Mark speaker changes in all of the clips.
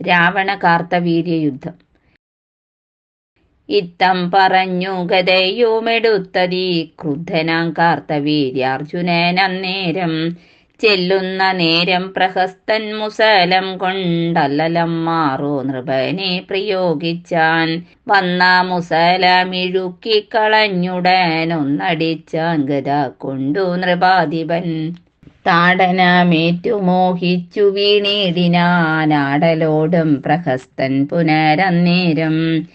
Speaker 1: രാവണ കാർത്തവീര്യയുദ്ധം ഇത്തം പറഞ്ഞു ഗതയുമെടുത്തതീ ക്രുദ്ധനാം കാർത്തവീര്യാർജുനൻ അന്നേരം ചെല്ലുന്ന നേരം പ്രഹസ്തൻ മുസലം കൊണ്ടല്ലലം മാറു നൃപനെ പ്രയോഗിച്ചാൻ. വന്ന മുസലമിഴുക്കി കളഞ്ഞുടൻ ഒന്നടിച്ചാൻ ഗത കൊണ്ടു നൃപാധിപൻ താടനമേറ്റു മോഹിച്ചു വീണിടിനാനാടലോടും പ്രഹസ്തൻ പുനരന്നേരം.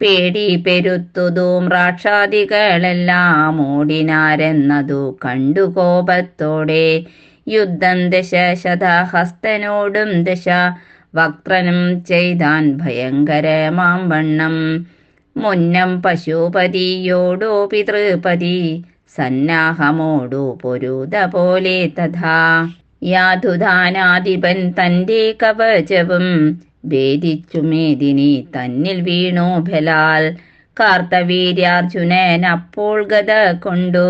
Speaker 1: പേടി പെരുത്തുതും രാക്ഷാദികളെല്ലാം ഓടിനാരെന്നതു കണ്ടു കോപത്തോടെ. യുദ്ധം ദശ ശതഹസ്തനോടും ദശ വക്രനും ചെയ്താൻ ഭയങ്കരമാം വണ്ണം മുന്നം പശുപതിയോടോ പിതൃപതി സന്നാഹമോടു പൊരുത പോലെ തഥാ. യാതുദാനാധിപൻ തന്റെ കവചവും ഭേദിച്ചു മേദിനി തന്നിൽ വീണു ബലാൽ. കാർത്തവീര്യാർജുനൻ അപ്പോൾ ഗത കൊണ്ടു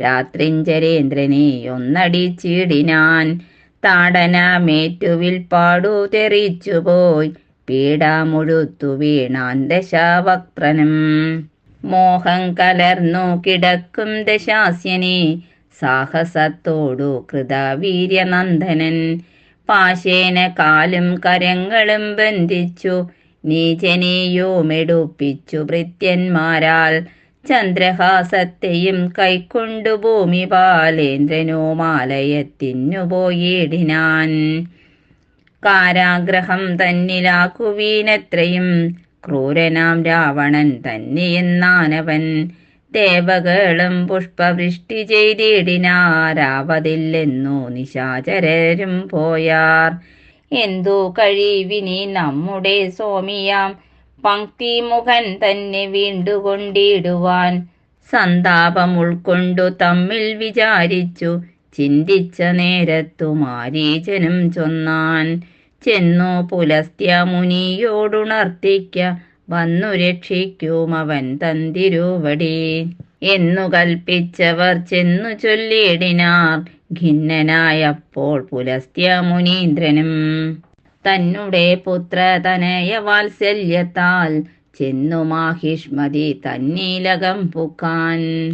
Speaker 1: രാത്രിഞ്ചരേന്ദ്രനെ ഒന്നടിച്ചിടിനാൻ താടനമേറ്റുവിൽ പാടു തെറിച്ചുപോയി. പീഡാമുഴുത്തു വീണാൻ ദശാവക്ത്രനും മോഹം കലർന്നു കിടക്കും ദശാസ്യനെ. സാഹസത്തോടു കൃതവീര്യനന്ദനൻ. പാശേന കാലും കരങ്ങളും ബന്ധിച്ചു. നീചനെയുമെടുപ്പിച്ചു ഭൃത്യന്മാരാൽ. ചന്ദ്രഹാസത്തെയും കൈക്കൊണ്ടു ഭൂമി പാലേന്ദ്രനോ മാലയത്തിനു പോയിടിനാൻ. കാരാഗ്രഹം തന്നിലാക്കുവീനത്രയും ക്രൂരനാം രാവണൻ തന്നെയെന്നാനവൻ ദേവകളും പുഷ്പവൃഷ്ടി ചെയ്തിടിനാരാവതില്ലെന്നു നിശാചരരും പോയാർ. എന്തു കഴിവിനി നമ്മുടെ സ്വാമിയാം? പങ്ക്തിമുഖൻ തന്നെ വീണ്ടുകൊണ്ടിടുവാൻ. സന്താപം ഉൾക്കൊണ്ടു തമ്മിൽ വിചാരിച്ചു. ചിന്തിച്ച നേരത്തു മാരീചനും ചൊന്നാൻ. ചെന്നു പുലസ്ത്യ മുനിയോടുണർത്തിക്ക വന്നു രക്ഷിക്കും അവൻ തന്തിരുവടി. എന്നു കൽപ്പിച്ചവർ ചെന്നു ചൊല്ലിയിടിനാർ ഖിന്നനായപ്പോൾ പുലസ്ത്യ മുനീന്ദ്രനും. തന്നുടെ പുത്രതനയ വാത്സല്യത്താൽ ചെന്നു മാഹിഷ്മതി തന്നീലകം പുക്കാൻ.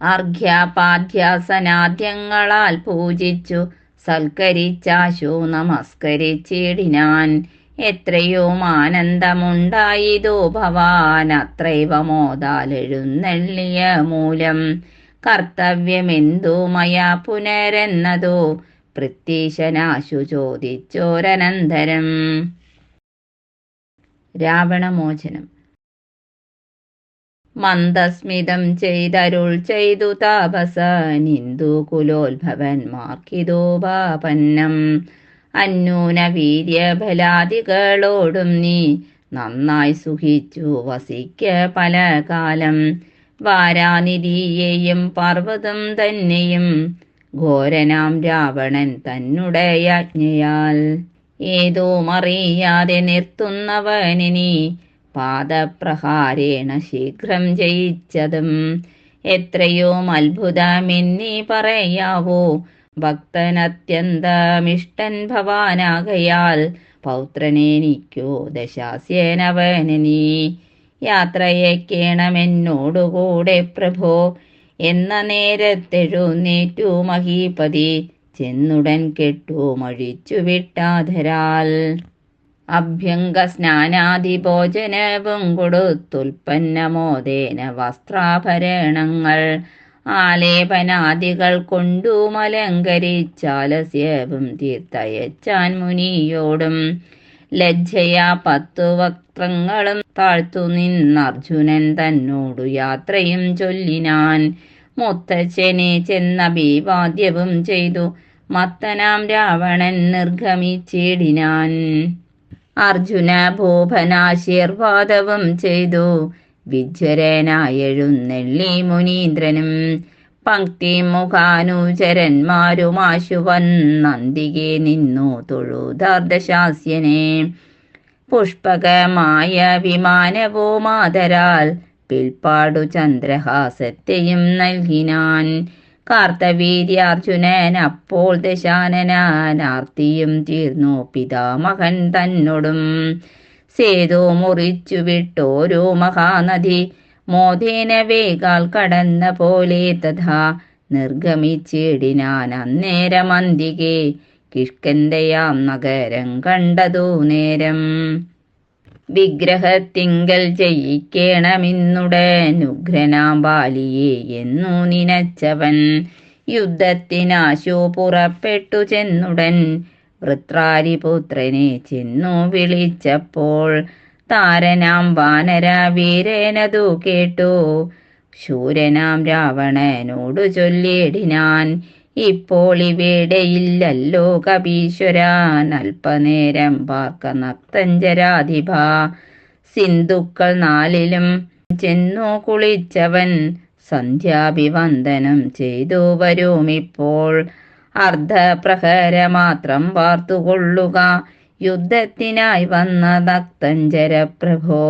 Speaker 1: അർഘ്യപാധ്യാസനാദ്യങ്ങളാൽ പൂജിച്ചു സൽക്കരിച്ചാശു നമസ്കരിച്ചിടിനാൻ. എത്രയോ ആനന്ദമുണ്ടായിതോ ഭവാൻ അത്രൈവമോതാലെഴുന്നള്ളിയ മൂലം. കർത്തവ്യമെന്തു മയാ പുനരെന്നതോ പ്രത്യീശനാശു ചോദിച്ചോരനന്തരം. രാവണമോചനം. മന്ദസ്മിതം ചെയ്തരുൾ ചെയ്തു താപസ താപസനിന്ദു കുലോത്ഭവന്മാർക്കിതോപാപന്നം അന്യൂന വീര്യബലാദികളോടും നീ നന്നായി സുഖിച്ചു വസിക്ക പല കാലം വാരാനിധിയെയും പർവതം തന്നെയും ഘോരനാം രാവണൻ തന്നുടയാജ്ഞയാൽ ഏതോ മറിയാതെ നിർത്തുന്നവനിനി പാദപ്രഹാരേണ ശീഘ്രം ജയിച്ചതും. എത്രയോ അത്ഭുതമെന്നി പറയാവോ? ഭക്തനത്യന്തമിഷ്ടൻ ഭവാനാകയാൽ പൗത്രനെനിക്കോ ദശാസ്യേനവനീ യാത്രയേക്കേണമെന്നോടുകൂടെ പ്രഭോ എന്ന നേരത്തെഴുന്നേറ്റു മഹീപതി ചെന്നുടൻ കെട്ടു മഴിച്ചു വിട്ടാധരാൽ അഭ്യംഗ സ്നാനാദിഭോജനവും കൊടുത്തുൽപ്പന്നമോദേന വസ്ത്രാഭരണങ്ങൾ. ആലേപനാദികൾ കൊണ്ടു മലങ്കരിച്ചാലസ്യവും തീർത്തയച്ചാൻ മുനിയോടും. ലജ്ജയാ പത്തു വക്ത്രങ്ങളും താഴ്ത്തു നിന്നർജുനൻ തന്നോടു യാത്രയും ചൊല്ലിനാൻ. മുത്തച്ഛനെ ചെന്നഭിവാദ്യവും ചെയ്തു മത്തനാം രാവണൻ നിർഗമിച്ചിടിനാൻ. അർജുന ഭൂപനാശീർവാദവും ചെയ്തു. വിജ്വരനായെഴുന്നെള്ളി മുനീന്ദ്രനും പങ്ക്തി മുഖാനുചരന്മാരുമാശു വന്നന്തികെ നിന്നു തൊഴുതാർദ്ദശാസ്യനെ പുഷ്പകമായ വിമാനവുമാതരാൽ പിൽപ്പാടു ചന്ദ്രഹാസത്തെയും നൽകിനാൻ കാർത്തവീര്യാർജുനൻ അപ്പോൾ ദശാനനാർത്തിയും തീർന്നു. പിതാമഹൻ തന്നോടും സേതു മുറിച്ചു വിട്ടോരോ മഹാനദി മോദേന വേഗാൽ കടന്ന പോലെ തഥാ നിർഗമിച്ചിടിനാൻ അന്നേരമന്തികെ കിഷ്കന്തയാം നഗരം കണ്ടതു നേരം. വിഗ്രഹത്തിങ്കൽ ജയിക്കണമിന്നുടനുഗ്രനാം ബാലിയെ എന്നു നിനച്ചവൻ. യുദ്ധത്തിനാശു പുറപ്പെട്ടു ചെന്നുടൻ. വൃത്രാരിപുത്രനെ ചെന്നു വിളിച്ചപ്പോൾ താരനാം വാനര വീരേനതു കേട്ടു. ശൂരനാം രാവണനോടു ചൊല്ലിടിനാൻ. ഇപ്പോൾ ഇവിടെയില്ലല്ലോ കപീശ്വരാൻ അല്പനേരം പാർക്ക നക്തഞ്ചരാധിപ സിന്ധുക്കൾ നാലിലും ചെന്നു കുളിച്ചവൻ സന്ധ്യാഭിവന്ദനം ചെയ്തു വരുമിപ്പോൾ അർദ്ധപ്രഹര മാത്രം വാർത്തുകൊള്ളുക. യുദ്ധത്തിനായി വന്ന നക്തഞ്ചര പ്രഭോ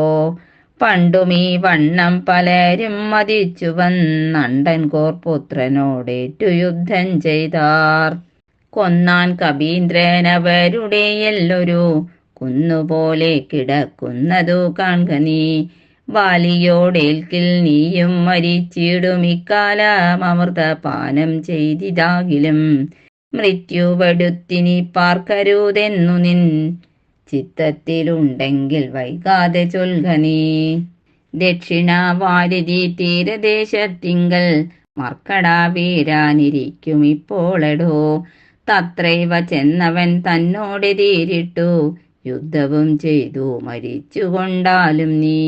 Speaker 1: പണ്ടുമീ വണ്ണം പലരും മതിച്ചു വന്നണ്ടൻ കോർപുത്രനോടേറ്റു യുദ്ധം ചെയ്താർ. കൊന്നാൻ കബീന്ദ്രനവരുടെ എല്ലൊരു കുന്നുപോലെ കിടക്കുന്നതു കാൺക നീ. വാലിയോടേൽക്കിൽ നീയും മരിച്ചിടും. ഇക്കാലം അമൃതപാനം ചെയ്തിതാകിലും. മൃത്യുവടുത്തിനി പാർക്കരുതെന്നു നിൻ ചിത്തത്തിലുണ്ടെങ്കിൽ വൈകാതെ ചൊൽക ദക്ഷിണ ദക്ഷിണവാരിധി തീരദേശത്തിങ്കൽ മർക്കടാ വീരാനിരിക്കും ഇപ്പോളെടോ. തത്രൈവ ചെന്നവൻ തന്നോട് തീരിട്ടു യുദ്ധവും ചെയ്തു മരിച്ചുകൊണ്ടാലും നീ.